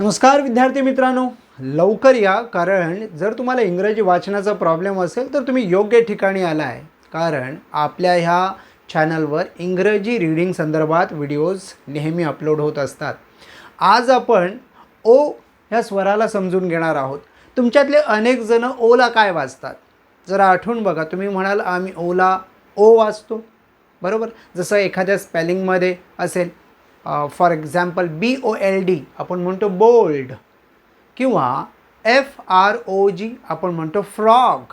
नमस्कार विद्यार्थी मित्रांनो. लवकर या कारण जर तुम्हाला इंग्रजी वाचनाचा प्रॉब्लेम असेल तर तुम्ही योग्य ठिकाणी आला आहे कारण आपल्या ह्या चॅनलवर इंग्रजी रीडिंग संदर्भात व्हिडिओज नेहमी अपलोड होत असतात. आज आपण ओ ह्या स्वराला समजून घेणार आहोत. तुमच्यातले अनेक जण ओला काय वाचतात? जरा आठवून बघा. तुम्ही म्हणाल आम्ही ओला ओ वाचतो. बरोबर? जसं एखाद्या स्पेलिंगमध्ये असेल. For example B O L D आपण म्हणतो बोल्ड किंवा एफ आर ओ जी आपण म्हणतो फ्रॉग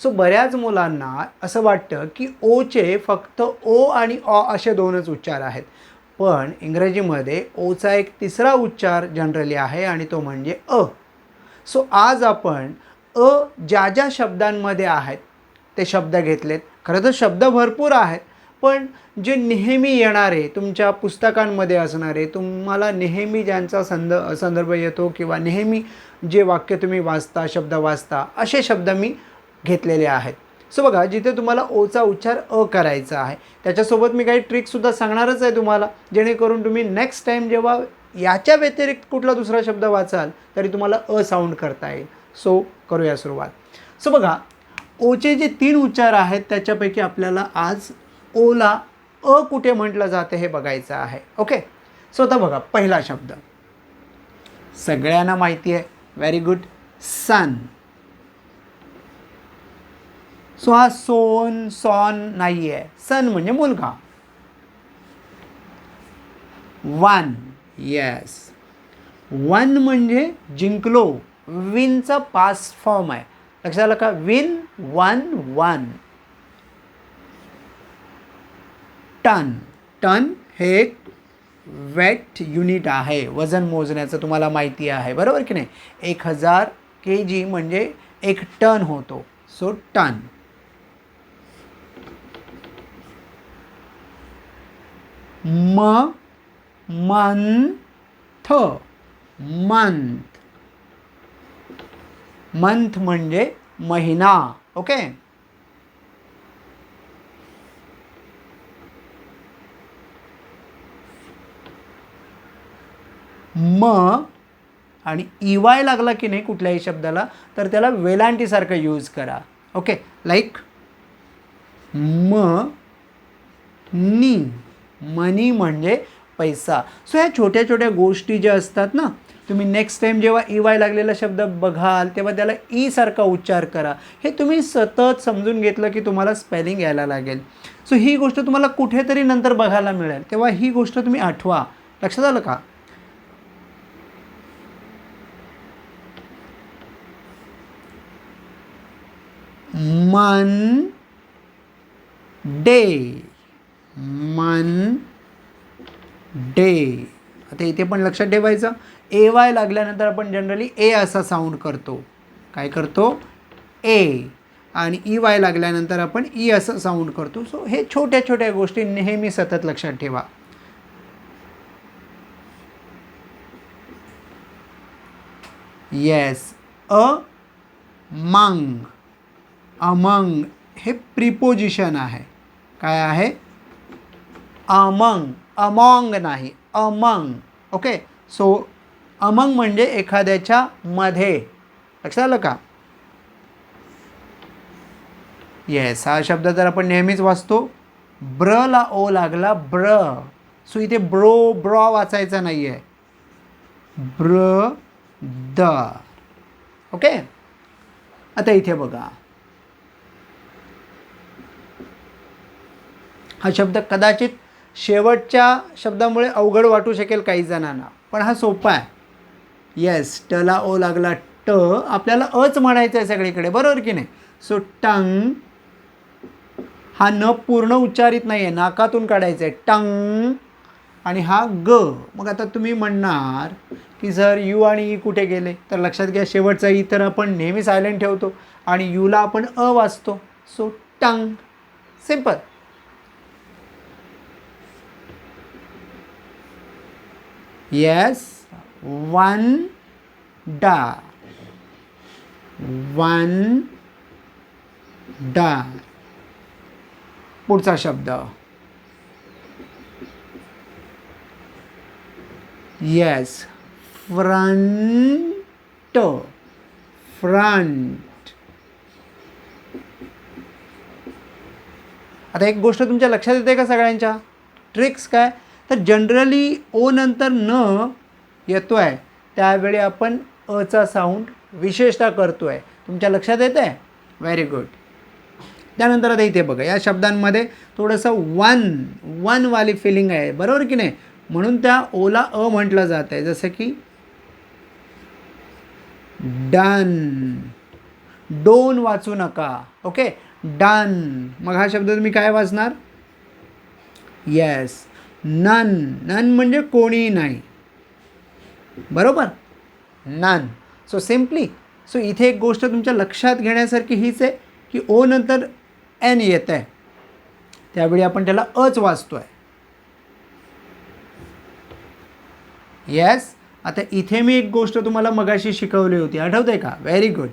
सो बऱ्याच मुलांना असं वाटतं की ओचे फक्त ओ आणि ऑ असे दोनच उच्चार आहेत. पण इंग्रजीमध्ये ओचा एक तिसरा उच्चार जनरली आहे आणि तो म्हणजे अ. सो आज आपण अ ज्या ज्या शब्दांमध्ये आहेत ते शब्द घेतलेत. खरं तर शब्द भरपूर आहेत. पण जे नेहमी येणारे तुमच्या पुस्तकांमध्ये असणारे तुम्हाला नेहमी ज्यांचा संद संदर्भ येतो किंवा नेहमी जे वाक्य तुम्ही वाचता शब्द वाचता असे शब्द मी घेतलेले आहेत. सो बघा जिथे तुम्हाला ओचा उच्चार अ करायचा आहे त्याच्यासोबत मी काही ट्रिकसुद्धा सांगणारच आहे तुम्हाला जेणेकरून तुम्ही नेक्स्ट टाईम जेव्हा याच्या व्यतिरिक्त कुठला दुसरा शब्द वाचाल तरी तुम्हाला अ साऊंड करता येईल. सो करूया सुरुवात. सो बघा ओचे जे तीन उच्चार आहेत त्याच्यापैकी आपल्याला आज ओला अ कुठे म्हटलं जातं हे बघायचं आहे. ओके? सो आता बघा पहिला शब्द. सगळ्यांना माहिती आहे. व्हेरी गुड सन सो हा सोन सॉन नाही आहे सन म्हणजे मुलगा. वन येस वन म्हणजे जिंकलो. विनचा पास फॉर्म आहे. लक्षात आलं का? Win one won ton. Ton हे एक वेट युनिट आहे. वजन मोजण्याचं तुम्हाला माहिती आहे. बरोबर की नाही? एक हजार के जी म्हणजे एक टन होतो. So ton. म मंथ. मंथ. मंथ म्हणजे महिना. ओके? म आणि इवाय लागला की नाही कुठल्याही शब्दाला तर त्याला वेलांटीसारखं यूज करा. ओके लाईक म नी मनी म्हणजे पैसा. सो ह्या छोट्या छोट्या गोष्टी ज्या असतात ना तुम्ही नेक्स्ट टाईम जेव्हा ई वाय लागलेला शब्द बघाल तेव्हा त्याला ई सारखा उच्चार करा. हे तुम्ही सतत समजून घेतलं की तुम्हाला स्पेलिंग यायला लागेल. सो ही गोष्ट तुम्हाला कुठेतरी नंतर बघायला मिळेल. तेव्हा ही गोष्ट तुम्ही आठवा. लक्षात आलं का? मन डे. मन डे. आता इथे पण लक्षात ठेवायचं. ए वाय लागल्यानंतर आपण जनरली ए असा साऊंड करतो. काय करतो? ए. आणि ई वाय लागल्यानंतर आपण ई असं साऊंड करतो. सो हे छोट्या छोट्या गोष्टी नेहमी सतत लक्षात ठेवा. येस अ. मांग. अमंग हे प्रिपोजिशन आहे. काय आहे? अमंग अमॉंग नाही अमंग. ओके सो अमंग म्हणजे एखाद्याच्या मध्ये. लक्षात आलं का? येस हा शब्द जर आपण नेहमीच वाचतो ब्र ला ओ लागला ब्र. सो इथे ब्रो ब्रॉ वाचायचा नाही आहे ब्र द. ओके आता इथे बघा. हा शब्द कदाचित शेवटच्या शब्दामुळे अवघड वाटू शकेल काही जणांना. पण हा सोपा आहे. येस टला ओ लागला ट. आपल्याला अच म्हणायचं आहे सगळीकडे. बरोबर की नाही? सो टंग हा न पूर्ण उच्चारित नाही आहे नाकातून काढायचं आहे टंग आणि हा ग. मग आता तुम्ही म्हणणार की सर यू आणि ई कुठे गेले तर लक्षात घ्या शेवटचा ई तर आपण नेहमी सायलेंट ठेवतो आणि यूला आपण अ वाचतो so tongue. Simple yes wonder wonder पुढचा शब्द. येस फ्रंट फ्रंट आता एक गोष्ट तुमच्या लक्षात येते का सगळ्यांच्या? ट्रिक्स काय? तर जनरली ओ नंतर न येतो आहे त्यावेळी आपण अचा साऊंड विशेषतः करतो आहे तुमच्या लक्षात येतं आहे व्हेरी गुड त्यानंतर आता इथे बघा या शब्दांमध्ये थोडंसं वन वनवाली फिलिंग आहे. बरोबर की नाही? म्हणून त्या ओला अ म्हटलं जात आहे जसं की डन डोन वाचू नका. ओके डन मग हा शब्द तुम्ही काय वाचणार? Yes none. नन म्हणजे कोणी नाही. बरोबर? नन. सो सिम्पली सो इथे एक गोष्ट तुमच्या लक्षात घेण्यासारखी हीच आहे की ओ नंतर एन येत आहे. त्यावेळी आपण त्याला अच वाचतो आहे येस आता इथे मी एक गोष्ट तुम्हाला मगाशी शिकवली होती. आठवते का? व्हेरी गुड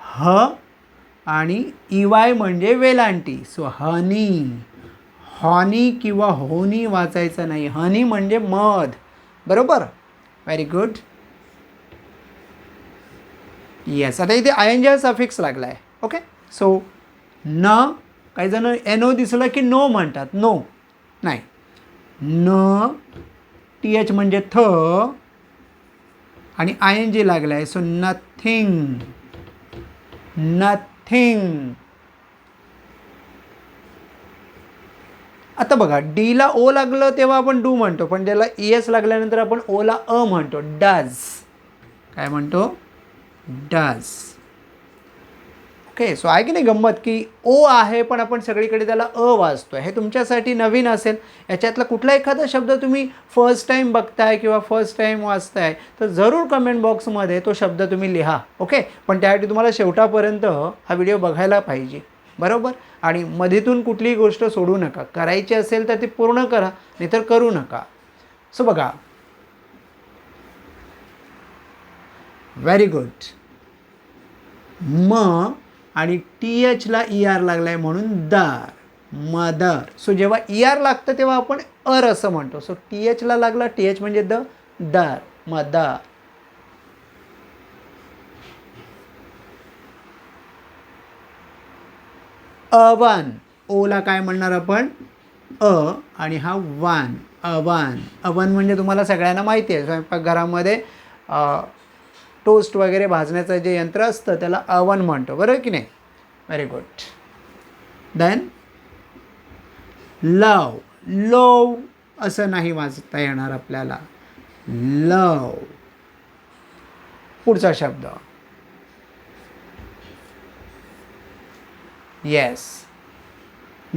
ह आणि ई वाय म्हणजे वेलांटी. सो हनी हॉनी किंवा होनी वाचायचं नाही. हनी म्हणजे मध. बरोबर? व्हेरी गुड येस आता इथे आय एन जी सफिक्स लागला आहे ओके सो न काही जण एन ओ दिसलं की नो म्हणतात. नो नाही. न टी एच म्हणजे थ आणि आय एन जी लागला आहे सो नथिंग नथिंग आता बघा डीला ओ लागलं तेव्हा आपण डू म्हणतो पण त्याला ई एस लागल्यानंतर आपण ओला अ म्हणतो डज काय म्हणतो? डज ओके सो आहे की नाही गंमत की ओ आहे पण आपण सगळीकडे त्याला अ वाचतो हे तुमच्यासाठी नवीन असेल. याच्यातला कुठला एखादा शब्द तुम्ही फर्स्ट टाईम बघताय किंवा फर्स्ट टाईम वाचताय तर जरूर कमेंट बॉक्समध्ये तो शब्द तुम्ही लिहा. ओके पण त्यासाठी तुम्हाला शेवटापर्यंत हा व्हिडिओ बघायला पाहिजे. बरोबर? आणि मधीतून कुठलीही गोष्ट सोडू नका. करायची असेल तर ती पूर्ण करा नाहीतर करू नका. सो बघा. व्हेरी गुड म आणि टी एचला ई आर लागला आहे म्हणून दर मदर. सो जेव्हा ई आर लागतं तेव्हा आपण अर असं म्हणतो. सो टी एचला लागला टी एच म्हणजे द दर मदर. अवन. ओला काय म्हणणार आपण? अ आणि हा वान. अवन. अवन म्हणजे तुम्हाला सगळ्यांना माहिती आहे. स्वयंपाकघरामध्ये टोस्ट वगैरे भाजण्याचं जे यंत्र असतं त्याला अवन म्हणतो. बरोबर की नाही? Very good then love. Love असं नाही वाचता येणार आपल्याला. लव. पुढचा शब्द. येस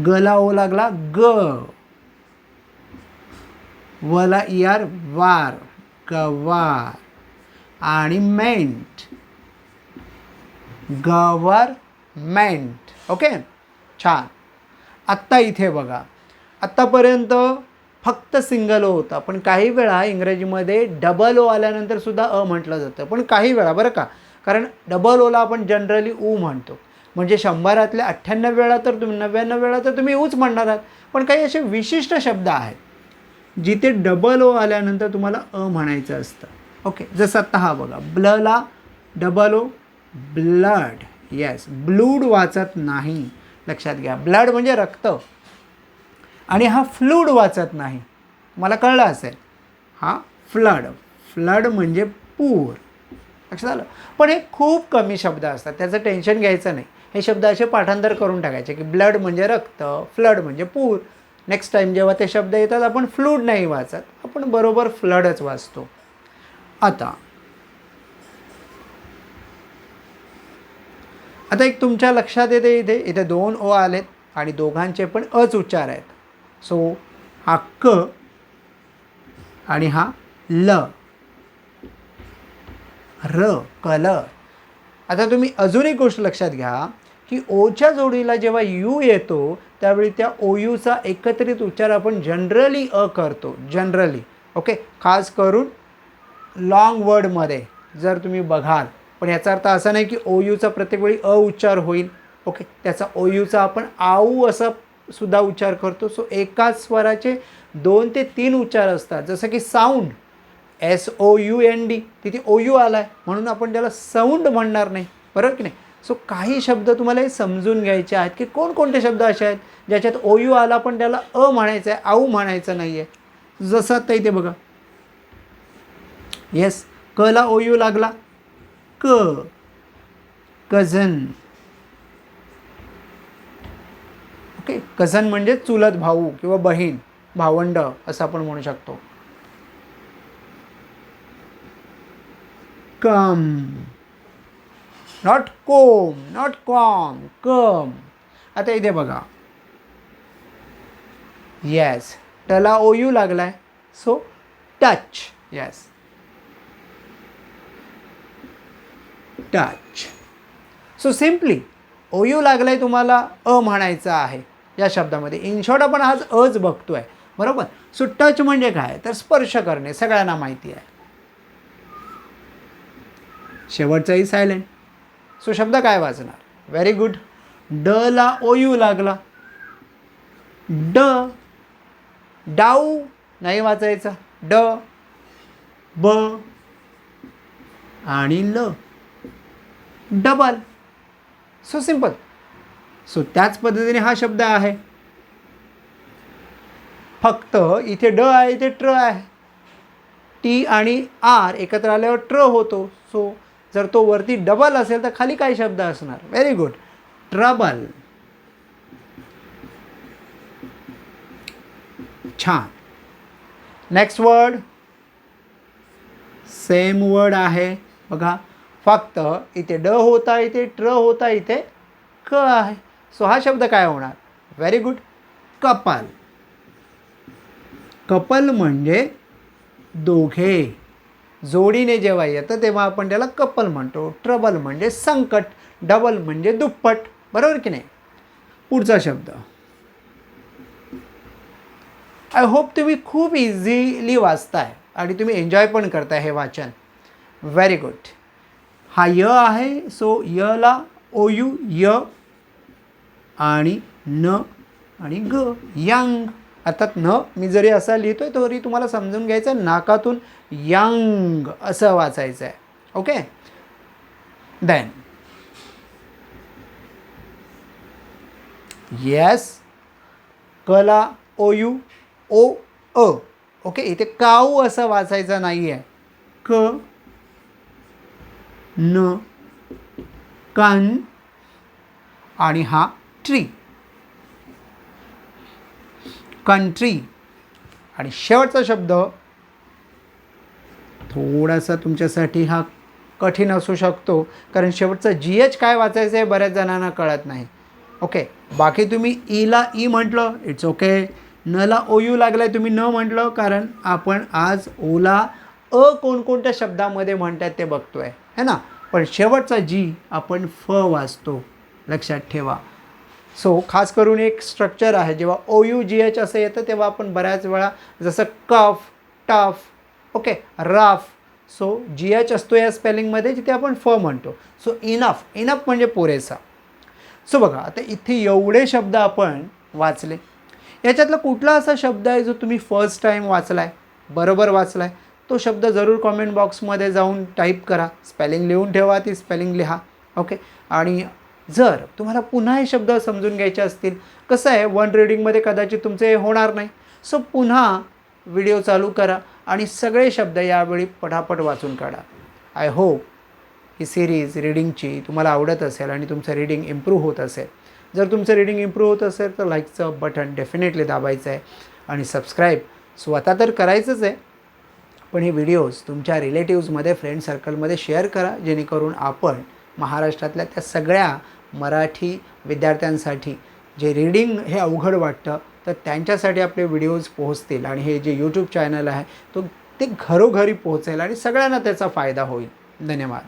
गला ओ लागला ग. वला इयार वार गवार आणि मेंट. Government okay? छान. आत्ता इथे बघा. आत्तापर्यंत फक्त सिंगल ओ होता पण काही वेळा इंग्रजीमध्ये डबल ओ आल्यानंतर सुद्धा अ म्हटलं जातं. पण काही वेळा बरं का? कारण डबल ओला आपण जनरली ऊ म्हणतो. म्हणजे शंभरातल्या अठ्ठ्याण्णव वेळा तर तुम्ही नव्याण्णव वेळा तर तुम्ही ऊच म्हणणार आहात. पण काही असे विशिष्ट शब्द आहेत जिथे डबल ओ आल्यानंतर तुम्हाला अ म्हणायचं असतं. ओके जसं आत्ता हा बघा. ब्लला डबल ओ ब्लड येस ब्लूड वाचत नाही. लक्षात घ्या. ब्लड म्हणजे रक्त. आणि हा फ्लूड वाचत नाही. मला कळलं असेल. हा फ्लड फ्लड म्हणजे पूर. लक्षात आलं? पण हे खूप कमी शब्द असतात. त्याचं टेन्शन घ्यायचं नाही. हे शब्द असे पाठांतर करून टाकायचे की ब्लड म्हणजे रक्त फ्लड म्हणजे पूर. नेक्स्ट टाईम जेव्हा ते शब्द येतात आपण फ्लूड नाही वाचत आपण बरोबर फ्लडच वाचतो. आता आता एक तुमच्या लक्षात येते इथे इथे दोन ओ आलेत आणि दोघांचे पण अच उच्चार आहेत. सो हा क आणि हा ल. र कल आता तुम्ही अजून एक गोष्ट लक्षात घ्या. की ओच्या जोडीला जेव्हा यू येतो त्यावेळी त्या ओ यूचा एकत्रित उच्चार आपण जनरली अ करतो. जनरली ओके खास करून लाँग वर्डमध्ये जर तुम्ही बघाल. पण याचा अर्थ असा नाही की ओ यूचा प्रत्येक वेळी अ उच्चार होईल. ओके त्याचा ओ यूचा आपण आऊ असा सुद्धा उच्चार करतो. सो एकाच स्वराचे दोन ते तीन उच्चार असतात. जसं की sound S O U N D तिथे ओ यू आला आहे म्हणून आपण त्याला साऊंड म्हणणार नाही. बरोबर की नाही? सो काही शब्द तुम्हाला हे समजून घ्यायचे आहेत की कोणकोणते शब्द असे आहेत ज्याच्यात ओ यू आला पण त्याला अ म्हणायचं आहे आऊ म्हणायचं नाही आहे जसं आता इथे बघा. येस कला ओ यू लागला. क. कझन. ओके कझन म्हणजे चुलत भाऊ किंवा बहीण भावंड असं आपण म्हणू शकतो. कम. नॉट कोम नॉट कॉम कम आता इथे बघा. येस टला ओ यू लागलाय. So touch yes touch so simply O U लागलाय तुम्हाला अ म्हणायचं आहे. या शब्दामध्ये. इन शॉर्ट आपण आज अच बघतोय. बरोबर? सो टच म्हणजे काय? तर स्पर्श करणे. सगळ्यांना माहिती आहे. शेवटचाही सायलेंट सो शब्द काय वाचणार व्हेरी गुड ड ला ओ यू लागला. ड डाऊ नाही वाचायचा. ड ब आणि ल. डबल. सो सिंपल सो त्याच पद्धतीने हा शब्द आहे. फक्त इथे ड आहे इथे ट्र आहे. टी आणि आर एकत्र आल्यावर ट्र होतो. सो जर तो वरती डबल असेल तर खाली काय शब्द असणार. व्हेरी गुड ट्रबल छान. नेक्स्ट वर्ड सेम वर्ड आहे. बघा फक्त इथे ड होता इथे ट्र होता इथे क आहे. सो हा शब्द काय होणार? Very good couple. कपल म्हणजे दोघे. जोडीने जेव्हा येतं तेव्हा आपण त्याला कपल म्हणतो ट्रबल म्हणजे संकट डबल म्हणजे दुप्पट बरोबर की नाही? पुढचा शब्द. आय होप तुम्ही खूप इझिली वाचताय आणि तुम्ही एन्जॉय पण करताय हे वाचन. व्हेरी गुड हा य आहे सो यला ओ यू य आणि न आणि ग यंग. अर्थात न मी जरी असा लिहितोय तरी तुम्हाला समजून घ्यायचं नाकातून यांग असं वाचायचं आहे ओके देन येस कला ओ यू ओ अ ओके इथे काऊ असं वाचायचं नाही आहे क न कन आणि हा ट्री. कंट्री आणि शेवटचा शब्द थोडासा तुमच्यासाठी हा कठीण असू शकतो कारण शेवटचं जी एच काय वाचायचं आहे बऱ्याच जणांना कळत नाही. ओके बाकी तुम्ही e ईला ई e म्हटलं इट्स ओके नला ओ यू लागलाय तुम्ही न म्हटलं कारण आपण आज ओला अ कोणकोणत्या शब्दामध्ये म्हणतात ते बघतोय. है ना? पण शेवटचा जी आपण फ वाचतो. लक्षात ठेवा. सो खास करून एक स्ट्रक्चर आहे जेव्हा ओ यू जी एच असं येतं तेव्हा आपण बऱ्याच वेळा जसं cough tough okay rough so G H असतो या स्पेलिंगमध्ये जिथे आपण फ म्हणतो. सो इनफ इनफ म्हणजे पुरेसा. सो बघा आता इथे एवढे शब्द आपण वाचले. याच्यातला कुठला असा शब्द आहे जो तुम्ही फर्स्ट टाईम वाचला आहे बरोबर वाचला आहे तो शब्द जरूर कॉमेंट बॉक्समध्ये जाऊन टाईप करा. स्पेलिंग लिहून ठेवा ती स्पेलिंग लिहा. ओके आणि जर तुम्हाला पुन्हा हे शब्द समजून घ्यायचे असतील कसं आहे? वन रिडिंगमध्ये कदाचित तुमचे हे होणार नाही. सो पुन्हा व्हिडिओ चालू करा आणि सगळे शब्द यावेळी पटापट वाचून काढा. आय होप ही सिरीज रिडिंगची तुम्हाला आवडत असेल आणि तुमचं रिडिंग इम्प्रूव्ह होत असेल. जर तुमचं रिडिंग इम्प्रूव्ह होत असेल तर लाईकचं बटन डेफिनेटली दाबायचं आहे आणि सबस्क्राईब स्वतः तर करायचंच आहे पण हे व्हिडिओज तुमच्या रिलेटिव्समध्ये फ्रेंड सर्कलमध्ये शेअर करा जेणेकरून आपण महाराष्ट्रातल्या त्या सगळ्या मराठी विद्यार्थ्यांसाठी जे रीडिंग हे अवघड वाटतं तर त्यांच्यासाठी आपले व्हिडिओज पोहोचतील आणि हे जे यूट्यूब चॅनल आहे तो ते घरोघरी पोहोचेल आणि सगळ्यांना त्याचा फायदा होईल. धन्यवाद.